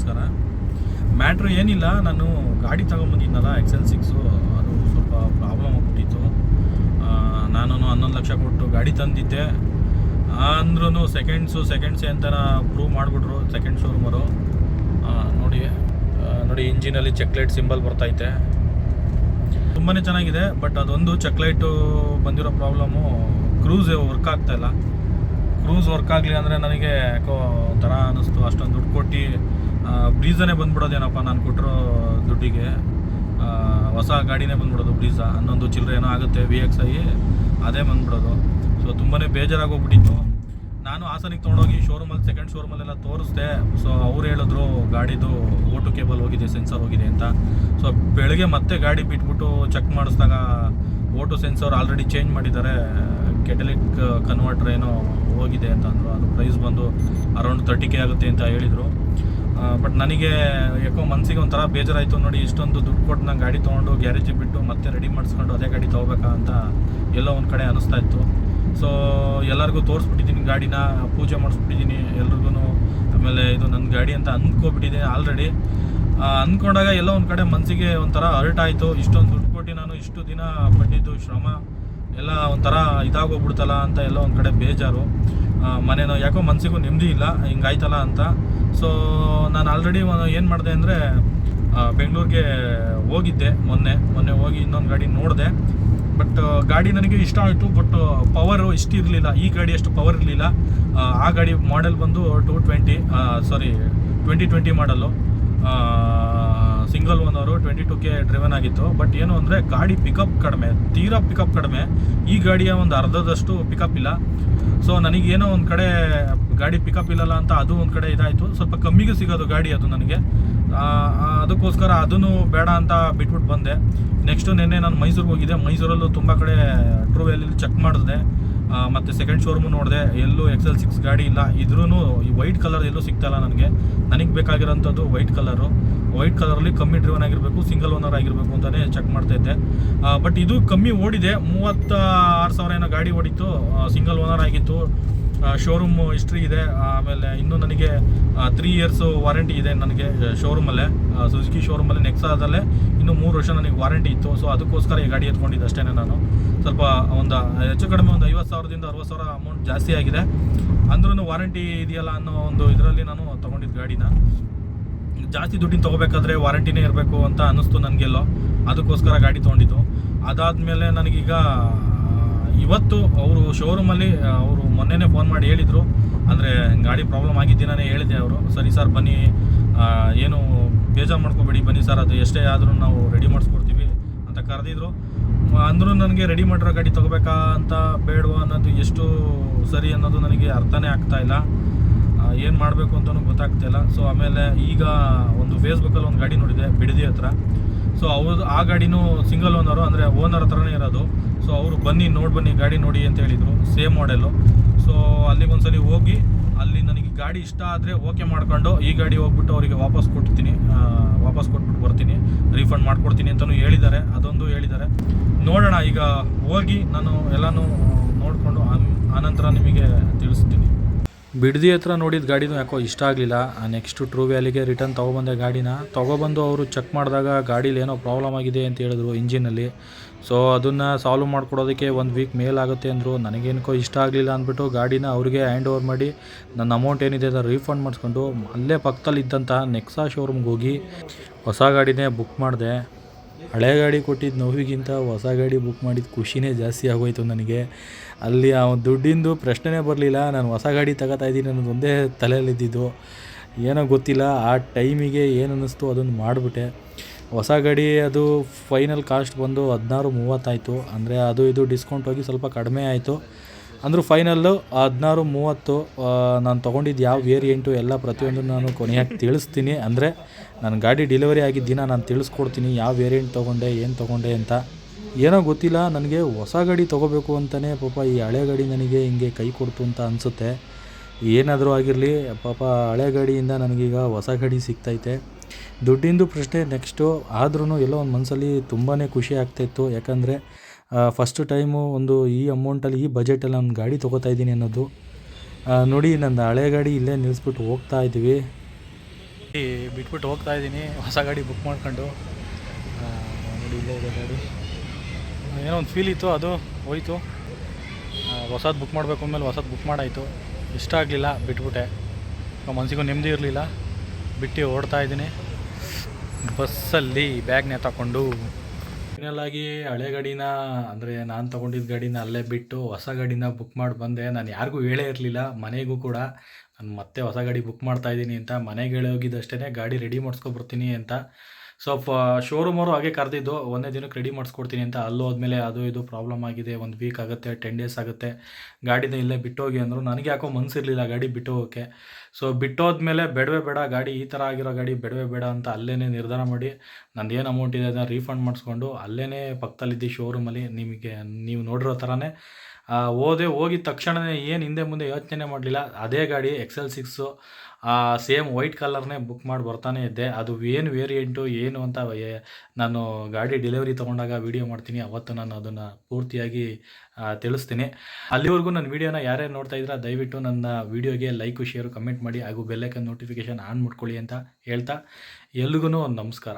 ನಮಸ್ಕಾರ ಮ್ಯಾಟ್ರ್ ಏನಿಲ್ಲ, ನಾನು ಗಾಡಿ ತಗೊಂಬಂದಿದ್ದೆನಲ್ಲ ಎಕ್ಸೆಲ್ ಸಿಕ್ಸು ಅದು ಸ್ವಲ್ಪ ಪ್ರಾಬ್ಲಮ್ ಆಗ್ಬಿಟ್ಟಿತ್ತು. ನಾನು ಹನ್ನೊಂದು ಲಕ್ಷ ಕೊಟ್ಟು ಗಾಡಿ ತಂದಿದ್ದೆ. ಅಂದ್ರೂ ಸೆಕೆಂಡ್ಸು ಸೆಕೆಂಡ್ಸೇ ಅಂತ ಪ್ರೂವ್ ಮಾಡಿಬಿಟ್ರು ಸೆಕೆಂಡ್ ಶೋರೂಮರು ನೋಡಿ ನೋಡಿ ಇಂಜಿನಲ್ಲಿ ಚೆಕ್ಲೈಟ್ ಸಿಂಬಲ್ ಬರ್ತೈತೆ. ತುಂಬಾ ಚೆನ್ನಾಗಿದೆ ಬಟ್ ಅದೊಂದು ಚೆಕ್ಲೈಟು ಬಂದಿರೋ ಪ್ರಾಬ್ಲಮ್ಮು ಕ್ರೂಸ್ ವರ್ಕ್ ಆಗ್ತಾಯಿಲ್ಲ ಕ್ರೂಸ್ ವರ್ಕ್ ಆಗಲಿ ಅಂದರೆ ನನಗೆ ಯಾಕೋ ಒಂಥರ ಅನ್ನಿಸ್ತು ಅಷ್ಟೊಂದು ದುಡ್ಡು ಕೊಟ್ಟು ಬ್ರೀಸನೇ ಬಂದ್ಬಿಡೋದೇನಪ್ಪ ನಾನು ಕೊಟ್ಟಿರೋ ದುಡ್ಡಿಗೆ ಹೊಸ ಗಾಡಿನೇ ಬಂದ್ಬಿಡೋದು ಬ್ರೀಸ ಹನ್ನೊಂದು ಚಿಲ್ಲರೆ ಏನೋ ಆಗುತ್ತೆ ವಿ ಎಕ್ಸ್ ಐ ಅದೇ ಬಂದ್ಬಿಡೋದು. ಸೊ ತುಂಬಾ ಬೇಜಾರಾಗೋಗ್ಬಿಟ್ಟಿತ್ತು. ನಾನು ಹಾಸನಿಗೆ ತೊಗೊಂಡೋಗಿ ಶೋರೂಮಲ್ಲಿ ಸೆಕೆಂಡ್ ಶೋರೂಮಲ್ಲೆಲ್ಲ ತೋರಿಸ್ದೆ. ಸೊ ಅವ್ರು ಹೇಳಿದ್ರು, ಗಾಡಿದು ಓಟು ಕೇಬಲ್ ಹೋಗಿದೆ ಸೆನ್ಸರ್ ಹೋಗಿದೆ ಅಂತ. ಸೊ ಬೆಳಗ್ಗೆ ಮತ್ತೆ ಗಾಡಿ ಬಿಟ್ಬಿಟ್ಟು ಚೆಕ್ ಮಾಡಿಸಿದಾಗ ಓಟು ಸೆನ್ಸರ್ ಆಲ್ರೆಡಿ ಚೇಂಜ್ ಮಾಡಿದ್ದಾರೆ. ಕೆಟಲಿಕ್ ಕನ್ವರ್ಟರ್ ಏನೋ ಹೋಗಿದೆ ಅಂತ ಅಂದರು. ಅದು ಪ್ರೈಸ್ ಬಂದು ಅರೌಂಡ್ ತರ್ಟಿ ಕೆ ಆಗುತ್ತೆ ಅಂತ ಹೇಳಿದರು. ಬಟ್ ನನಗೆ, ಯಾಕೋ ಮನಸ್ಸಿಗೆ ಒಂಥರ ಬೇಜಾರಾಯಿತು ನೋಡಿ, ಇಷ್ಟೊಂದು ದುಡ್ಡು ಕೊಟ್ಟು ನಾನು ಗಾಡಿ ತೊಗೊಂಡು ಗ್ಯಾರೇಜಿಗೆ ಬಿಟ್ಟು ಮತ್ತೆ ರೆಡಿ ಮಾಡಿಸ್ಕೊಂಡು ಅದೇ ಗಾಡಿ ತೊಗೋಬೇಕಾ ಅಂತ ಎಲ್ಲೋ ಒಂದು ಕಡೆ ಅನಿಸ್ತಾ ಇತ್ತು. ಸೊ ಎಲ್ಲರಿಗೂ ತೋರಿಸ್ಬಿಟ್ಟಿದ್ದೀನಿ ಗಾಡಿನ, ಪೂಜೆ ಮಾಡಿಸ್ಬಿಟ್ಟಿದ್ದೀನಿ ಎಲ್ರಿಗೂ ಆಮೇಲೆ ಇದು ನನ್ನ ಗಾಡಿ ಅಂತ ಅಂದ್ಕೊಬಿಟ್ಟಿದೆ ಆಲ್ರೆಡಿ ಅಂದ್ಕೊಂಡಾಗ ಎಲ್ಲೋ ಒಂದು ಕಡೆ ಮನಸ್ಸಿಗೆ ಒಂಥರ ಹರ್ಟ್ ಆಯಿತು. ಇಷ್ಟೊಂದು ದುಡ್ಡು ಕೊಟ್ಟು ನಾನು ಇಷ್ಟು ದಿನ ಪಟ್ಟಿದ್ದು ಶ್ರಮ, ಎಲ್ಲ ಒಂಥರ ಇದಾಗೋಗ್ಬಿಡ್ತಲ್ಲ ಅಂತ ಎಲ್ಲೋ ಒಂದು ಕಡೆ ಬೇಜಾರು. ಮನೇನೋ, ಯಾಕೋ ಮನಸ್ಸಿಗೂ ನೆಮ್ಮದಿ ಇಲ್ಲ, ಹಿಂಗಾಯ್ತಲ್ಲ ಅಂತ. ಸೊ ನಾನು ಆಲ್ರೆಡಿ ಏನು ಮಾಡಿದೆ ಅಂದರೆ ಬೆಂಗಳೂರಿಗೆ ಹೋಗಿದ್ದೆ ಮೊನ್ನೆ. ಮೊನ್ನೆ ಹೋಗಿ ಇನ್ನೊಂದು ಗಾಡಿ ನೋಡಿದೆ. ಬಟ್ ಗಾಡಿ ನನಗೆ ಇಷ್ಟ ಆಯಿತು ಬಟ್ ಪವರು ಇಷ್ಟು ಇರಲಿಲ್ಲ. ಈ ಗಾಡಿ ಅಷ್ಟು ಪವರ್ ಇರಲಿಲ್ಲ. ಆ ಗಾಡಿ ಮಾಡೆಲ್ ಬಂದು two twenty sorry twenty twenty ಮಾಡಲು ಸಿಂಗಲ್ ಒನ್ ಅವರು ಟ್ವೆಂಟಿ ಟು ಕೆ ಡ್ರಿವನ್ ಆಗಿತ್ತು. ಬಟ್ ಏನು ಅಂದರೆ, ಗಾಡಿ ಪಿಕಪ್ ಕಡಿಮೆ, ತೀರಾ ಪಿಕಪ್ ಕಡಿಮೆ. ಈ ಗಾಡಿಯ ಒಂದು ಅರ್ಧದಷ್ಟು ಪಿಕಪ್ ಇಲ್ಲ. ಸೊ ನನಗೇನೋ ಒಂದು ಕಡೆ ಗಾಡಿ ಪಿಕಪ್ ಇಲ್ಲಲ್ಲ ಅಂತ ಅದು ಒಂದು ಕಡೆ ಇದಾಯಿತು. ಸ್ವಲ್ಪ ಕಮ್ಮಿಗೆ ಸಿಗೋದು ಗಾಡಿ ಅದು ನನಗೆ. ಅದಕ್ಕೋಸ್ಕರ ಅದನ್ನು ಬೇಡ ಅಂತ ಬಿಟ್ಬಿಟ್ಟು ಬಂದೆ. ನೆಕ್ಸ್ಟು ನಿನ್ನೆ ನಾನು ಮೈಸೂರಿಗೆ ಹೋಗಿದ್ದೆ. ಮೈಸೂರಲ್ಲೂ ತುಂಬ ಕಡೆ ಟ್ರೂ ವ್ಯಾಲಿಲಿ ಚೆಕ್ ಮಾಡಿದೆ ಮತ್ತು ಸೆಕೆಂಡ್ ಶೋರೂಮು ನೋಡಿದೆ. ಎಲ್ಲೂ ಎಕ್ಸೆಲ್ ಸಿಕ್ಸ್ ಗಾಡಿ ಇಲ್ಲ. ಇದ್ರೂ ವೈಟ್ ಕಲರ್ ಎಲ್ಲೂ ಸಿಗ್ತಾಯಿಲ್ಲ ನನಗೆ. ನನಗೆ ಬೇಕಾಗಿರೋಂಥದ್ದು ವೈಟ್ ಕಲರು ವೈಟ್ ಕಲರಲ್ಲಿ ಕಮ್ಮಿ ಡ್ರಿವನ್ ಆಗಿರಬೇಕು, ಸಿಂಗಲ್ ಓನರ್ ಆಗಿರಬೇಕು ಅಂತಲೇ ಚೆಕ್ ಮಾಡ್ತಾ ಇದ್ದೆ. ಬಟ್ ಇದು ಕಮ್ಮಿ ಓಡಿದೆ. ಮೂವತ್ತ ಆರು ಸಾವಿರ ಏನೋ ಗಾಡಿ ಓಡಿತ್ತು. ಸಿಂಗಲ್ ಓನರ್ ಆಗಿತ್ತು. ಶೋರೂಮ್ ಹಿಸ್ಟ್ರಿ ಇದೆ. ಆಮೇಲೆ ಇನ್ನು ನನಗೆ ತ್ರೀ ಇಯರ್ಸು ವಾರಂಟಿ ಇದೆ ನನಗೆ ಶೋರೂಮಲ್ಲೇ ಸುಜುಕಿ ಶೋರೂಮಲ್ಲಿ ನೆಕ್ಸಾದಲ್ಲೇ ಇನ್ನು ಮೂರು ವರ್ಷ ನನಗೆ ವಾರಂಟಿ ಇತ್ತು. ಸೊ ಅದಕ್ಕೋಸ್ಕರ ಈ ಗಾಡಿ ಎತ್ಕೊಂಡಿದ್ದೆ ಅಷ್ಟೇ ನಾನು. ಸ್ವಲ್ಪ ಒಂದು, ಹೆಚ್ಚು ಕಡಿಮೆ ಒಂದು ಐವತ್ತು ಸಾವಿರದಿಂದ ಅರವತ್ತು ಸಾವಿರ ಅಮೌಂಟ್ ಜಾಸ್ತಿ ಆಗಿದೆ. ಅಂದ್ರೂ ವಾರಂಟಿ ಇದೆಯಲ್ಲ ಅನ್ನೋ ಒಂದು ಇದರಲ್ಲಿ ನಾನು ತೊಗೊಂಡಿದ್ದು ಗಾಡಿನ. ಜಾಸ್ತಿ ದುಡ್ಡಿನ ತೊಗೋಬೇಕಾದ್ರೆ ವಾರಂಟಿನೇ ಇರಬೇಕು ಅಂತ ಅನ್ನಿಸ್ತು ನನಗೆಲ್ಲೋ. ಅದಕ್ಕೋಸ್ಕರ ಗಾಡಿ ತೊಗೊಂಡಿದ್ದು. ಅದಾದಮೇಲೆ ನನಗೀಗ ಇವತ್ತು ಅವರು ಶೋರೂಮಲ್ಲಿ ಅವರು ಮೊನ್ನೆನೇ ಫೋನ್ ಮಾಡಿ ಹೇಳಿದರು. ಅಂದರೆ, ಗಾಡಿ ಪ್ರಾಬ್ಲಮ್ ಆಗಿದ್ದೀನೇ ಹೇಳಿದೆ ಅವರು. ಸರಿ ಸರ್, ಬನ್ನಿ. ಏನು ಬೇಜಾರು ಮಾಡ್ಕೋಬೇಡಿ, ಬನ್ನಿ ಸರ್, ಅದು ಎಷ್ಟೇ ಆದರೂ ನಾವು ರೆಡಿ ಮಾಡಿಸ್ಕೊಡ್ತೀವಿ ಅಂತ ಕರೆದಿದ್ರು. ಅಂದರೂ ನನಗೆ ರೆಡಿ ಮಾಡಿರೋ ಗಾಡಿ ತೊಗೋಬೇಕಾ ಅಂತ ಬೇಡವಾ ಅನ್ನೋದು ಎಷ್ಟು ಸರಿ ಅನ್ನೋದು ನನಗೆ ಅರ್ಥನೇ ಆಗ್ತಾ ಇಲ್ಲ. ಏನು ಮಾಡಬೇಕು ಅಂತಲೂ ಗೊತ್ತಾಗ್ತಿಲ್ಲ ಸೊ ಆಮೇಲೆ ಈಗ ಒಂದು ಫೇಸ್ಬುಕ್ಕಲ್ಲಿ ಒಂದು ಗಾಡಿ ನೋಡಿದೆ, ಬಿಡದಿ ಹತ್ರ. ಸೊ ಅವ್ರದ್ದು ಆ ಗಾಡಿನೂ ಸಿಂಗಲ್ ಓನರು ಅಂದರೆ ಓನರ್ ಹತ್ರನೇ ಇರೋದು. ಸೊ ಅವರು ಬನ್ನಿ, ನೋಡಿ ಬನ್ನಿ, ಗಾಡಿ ನೋಡಿ ಅಂತ ಹೇಳಿದರು ಸೇಮ್ ಮಾಡೆಲ್ಲು ಸೊ ಅಲ್ಲಿಗೆ ಒಂದ್ಸಲಿ ಹೋಗಿ, ಅಲ್ಲಿ ನನಗೆ ಗಾಡಿ ಇಷ್ಟ ಆದರೆ ಓಕೆ ಮಾಡ್ಕೊಂಡು ಈ ಗಾಡಿ ಹೋಗ್ಬಿಟ್ಟು ಅವರಿಗೆ ವಾಪಸ್ ಕೊಡ್ತೀನಿ ವಾಪಸ್ ಕೊಟ್ಬಿಟ್ಟು ಬರ್ತೀನಿ. ರೀಫಂಡ್ ಮಾಡ್ಕೊಡ್ತೀನಿ ಅಂತಲೂ ಹೇಳಿದ್ದಾರೆ. ಅದೊಂದು ಹೇಳಿದ್ದಾರೆ. ನೋಡೋಣ, ಈಗ ಹೋಗಿ ನಾನು ಎಲ್ಲನೂ ನೋಡಿಕೊಂಡು ಆನಂತರ ನಿಮಗೆ ತಿಳಿಸ್ತೀನಿ. ಬಿಡದಿ ಹತ್ರ ನೋಡಿದ ಗಾಡಿನೂ ಯಾಕೋ ಇಷ್ಟ ಆಗಲಿಲ್ಲ. ನೆಕ್ಸ್ಟು ಟ್ರೂ ವ್ಯಾಲಿಗೆ ರಿಟರ್ನ್ ತೊಗೊಬಂದೆ ಗಾಡಿನ. ತೊಗೊಬಂದು ಅವರು ಚೆಕ್ ಮಾಡಿದಾಗ ಗಾಡೀಲಿ ಏನೋ ಪ್ರಾಬ್ಲಮ್ ಆಗಿದೆ ಅಂತ ಹೇಳಿದ್ರು ಇಂಜಿನಲ್ಲಿ ಸೊ ಅದನ್ನು ಸಾಲ್ವ್ ಮಾಡ್ಕೊಡೋದಕ್ಕೆ ಒಂದು ವೀಕ್ ಮೇಲಾಗುತ್ತೆ ಅಂದರು. ನನಗೇನಕ್ಕೋ ಇಷ್ಟ ಆಗಲಿಲ್ಲ ಅಂದ್ಬಿಟ್ಟು ಗಾಡಿನ ಅವ್ರಿಗೆ ಹ್ಯಾಂಡ್ ಓವರ್ ಮಾಡಿ ನನ್ನ ಅಮೌಂಟ್ ಏನಿದೆ ಅದನ್ನು ರೀಫಂಡ್ ಮಾಡಿಸ್ಕೊಂಡು ಅಲ್ಲೇ ಪಕ್ಕದಲ್ಲಿ ಇದ್ದಂಥ ನೆಕ್ಸಾ ಶೋರೂಮ್ಗೆ ಹೋಗಿ ಹೊಸ ಗಾಡಿನೇ ಬುಕ್ ಮಾಡಿದೆ. ಹಳೆ ಗಾಡಿ ಕೊಟ್ಟಿದ್ದ ನೋವಿಗಿಂತ ಹೊಸ ಗಾಡಿ ಬುಕ್ ಮಾಡಿದ ಖುಷಿನೇ ಜಾಸ್ತಿ ಆಗೋಯ್ತು ನನಗೆ. ಅಲ್ಲಿ ಆ ದುಡ್ಡಿಂದು ಪ್ರಶ್ನೆನೇ ಬರಲಿಲ್ಲ. ನಾನು ಹೊಸ ಗಾಡಿ ತಗೋತಾ ಇದ್ದೀನಿ ಅನ್ನೋದು ಒಂದೇ ತಲೆಯಲ್ಲಿದ್ದಿದ್ದು. ಏನೋ ಗೊತ್ತಿಲ್ಲ. ಆ ಟೈಮಿಗೆ ಏನು ಅನ್ನಿಸ್ತು ಅದನ್ನು ಮಾಡಿಬಿಟ್ಟೆ. ಹೊಸ ಗಾಡಿ ಅದು ಫೈನಲ್ ಕಾಸ್ಟ್ ಬಂದು ಹದಿನಾರು ಮೂವತ್ತಾಯಿತು. ಅಂದರೆ ಅದು ಇದು ಡಿಸ್ಕೌಂಟ್ ಹೋಗಿ ಸ್ವಲ್ಪ ಕಡಿಮೆ ಆಯಿತು. ಅಂದರೂ ಫೈನಲ್ಲು ಹದಿನಾರು, ಮೂವತ್ತು ನಾನು ತೊಗೊಂಡಿದ್ದು ಯಾವ ವೇರಿಯೆಂಟು ಎಲ್ಲ ಪ್ರತಿಯೊಂದು ನಾನು ಕೊನೆಯಾಗಿ ತಿಳಿಸ್ತೀನಿ. ಅಂದರೆ ನನ್ನ ಗಾಡಿ ಡೆಲಿವರಿ ಆಗಿದ್ದ ದಿನ ನಾನು ತಿಳಿಸ್ಕೊಡ್ತೀನಿ ಯಾವ ವೇರಿಯಂಟ್ ತೊಗೊಂಡೆ, ಏನು ತೊಗೊಂಡೆ ಅಂತ. ಏನೋ ಗೊತ್ತಿಲ್ಲ, ನನಗೆ ಹೊಸ ಗಾಡಿ ತೊಗೋಬೇಕು ಅಂತಲೇ ಪಾಪ ಈ ಹಳೆ ಗಾಡಿ ನನಗೆ ಹಿಂಗೆ ಕೈ ಕೊಡ್ತು ಅಂತ ಅನಿಸುತ್ತೆ. ಏನಾದರೂ ಆಗಿರಲಿ, ಪಾಪ ಹಳೆ ಗಾಡಿಯಿಂದ ನನಗೀಗ ಹೊಸ ಗಾಡಿ ಸಿಗ್ತೈತೆ. ದುಡ್ಡಿಂದು ಪ್ರಶ್ನೆ ನೆಕ್ಸ್ಟು ಆದ್ರೂ ಎಲ್ಲೋ ಒಂದು ಮನಸ್ಸಲ್ಲಿ ತುಂಬಾ ಖುಷಿ ಆಗ್ತಾಯಿತ್ತು ಯಾಕಂದರೆ ಫಸ್ಟ್ ಟೈಮು ಒಂದು ಈ ಅಮೌಂಟಲ್ಲಿ ಈ ಬಜೆಟಲ್ಲಿ ನಾನು ಗಾಡಿ ತೊಗೋತಾ ಇದ್ದೀನಿ ಅನ್ನೋದು. ನೋಡಿ ನನ್ನ ಹಳೆ ಗಾಡಿ ಇಲ್ಲೇ ನಿಲ್ಲಿಸ್ಬಿಟ್ಟು ಹೋಗ್ತಾ ಇದ್ದೀವಿ. ಬಿಟ್ಬಿಟ್ಟು ಹೋಗ್ತಾ ಇದ್ದೀನಿ, ಹೊಸ ಗಾಡಿ ಬುಕ್ ಮಾಡ್ಕೊಂಡು. ನೋಡಿ, ಇಲ್ಲೇ ಇದೆ ಗಾಡಿ. ಏನೋ ಒಂದು ಫೀಲ್ ಇತ್ತು, ಅದು ಹೋಯ್ತು. ಹೊಸದು ಬುಕ್ ಮಾಡಬೇಕು ಅಂದಮೇಲೆ ಹೊಸದು ಬುಕ್ ಮಾಡಾಯಿತು. ಇಷ್ಟ ಆಗಲಿಲ್ಲ, ಬಿಟ್ಬಿಟ್ಟೆ. ಮನಸ್ಸಿಗೂ ನೆಮ್ಮದಿ ಇರಲಿಲ್ಲ. ಬಿಟ್ಟು ಓಡ್ತಾ ಇದ್ದೀನಿ. ಬಸ್ಸಲ್ಲಿ ಬ್ಯಾಗ್ನೇ ತಗೊಂಡು ಫೈನಲಾಗಿ ಹಳೆ ಗಾಡಿನ, ಅಂದರೆ ನಾನು ತಗೊಂಡಿದ್ದ ಗಾಡಿನ ಅಲ್ಲೇ ಬಿಟ್ಟು ಹೊಸ ಗಾಡಿನ ಬುಕ್ ಮಾಡಿ ಬಂದೆ. ನಾನು ಯಾರಿಗೂ ಹೇಳೇ ಇರಲಿಲ್ಲ, ಮನೆಗೂ ಕೂಡ. ನಾನು ಮತ್ತೆ ಹೊಸ ಗಾಡಿ ಬುಕ್ ಮಾಡ್ತಾ ಇದ್ದೀನಿ ಅಂತ, ಮನೆಗೆ ಹೇಳಿ ಹೋಗಿದ್ದಷ್ಟೇ ಗಾಡಿ ರೆಡಿ ಮಾಡಿಸ್ಕೊಬರ್ತೀನಿ ಅಂತ. ಸೊ ಶೋರೂಮ್ ಅವರು ಹಾಗೆ ಕರೆದಿದ್ದು, ಒಂದೇ ದಿನಕ್ಕೆ ರೆಡಿ ಮಾಡಿಸ್ಕೊಡ್ತೀನಿ ಅಂತ. ಅಲ್ಲೂ ಹೋದ್ಮೇಲೆ ಅದು ಇದು ಪ್ರಾಬ್ಲಮ್ ಆಗಿದೆ, ಒಂದು ವೀಕ್ ಆಗುತ್ತೆ ಟೆನ್ ಡೇಸ್ ಆಗುತ್ತೆ. ಗಾಡಿನ ಇಲ್ಲೇ ಬಿಟ್ಟೋಗಿ ಅಂದರು, ನನಗೆ ಯಾಕೋ ಮನಸ್ಸಿರಲಿಲ್ಲ ಗಾಡಿ ಬಿಟ್ಟು ಹೋಗೋಕ್ಕೆ ಸೊ ಬಿಟ್ಟೋದ್ಮೇಲೆ ಬೇಡವೇ ಬೇಡ, ಗಾಡಿ ಈ ಥರ ಆಗಿರೋ ಗಾಡಿ ಬೇಡವೇ ಬೇಡ ಅಂತ ಅಲ್ಲೇ ನಿರ್ಧಾರ ಮಾಡಿ, ನಂದು ಏನು ಅಮೌಂಟ್ ಇದೆ ಅದನ್ನು ರೀಫಂಡ್ ಮಾಡಿಸ್ಕೊಂಡು ಅಲ್ಲೇ ಪಕ್ಕದಲ್ಲಿದ್ದ ಶೋರೂಮಲ್ಲಿ ನಿಮಗೆ, ನೀವು ನೋಡಿರೋ ಥರನೇ ಹೋದೆ ಹೋಗಿದ ತಕ್ಷಣವೇ ಏನು ಹಿಂದೆ ಮುಂದೆ ಯೋಚನೆ ಮಾಡಲಿಲ್ಲ, ಅದೇ ಗಾಡಿ ಎಕ್ಸೆಲ್ ಸಿಕ್ಸು ಸೇಮ್ ವೈಟ್ ಕಲರ್ನೇ ಬುಕ್ ಮಾಡಿ ಬರ್ತಾನೆ ಇದ್ದೆ. ಅದು ಏನು ವೇರಿಯೆಂಟು ಏನು ಅಂತ ನಾನು ಗಾಡಿ ಡೆಲಿವರಿ ತೊಗೊಂಡಾಗ ವೀಡಿಯೋ ಮಾಡ್ತೀನಿ. ಅವತ್ತು ನಾನು ಅದನ್ನು ಪೂರ್ತಿಯಾಗಿ ತಿಳಿಸ್ತೀನಿ. ಅಲ್ಲಿವರೆಗೂ ನನ್ನ ವೀಡಿಯೋನ ಯಾರ್ಯಾರು ನೋಡ್ತಾ ಇದ್ದೀರಾ ದಯವಿಟ್ಟು ನನ್ನ ವೀಡಿಯೋಗೆ ಲೈಕು ಶೇರು ಕಮೆಂಟ್ ಮಾಡಿ, ಹಾಗೂ ಬೆಲ್ಲೈಕನ್ ನೋಟಿಫಿಕೇಷನ್ ಆನ್ ಮಾಡ್ಕೊಳ್ಳಿ ಅಂತ ಹೇಳ್ತಾ, ಎಲ್ರಿಗೂ ನಮಸ್ಕಾರ.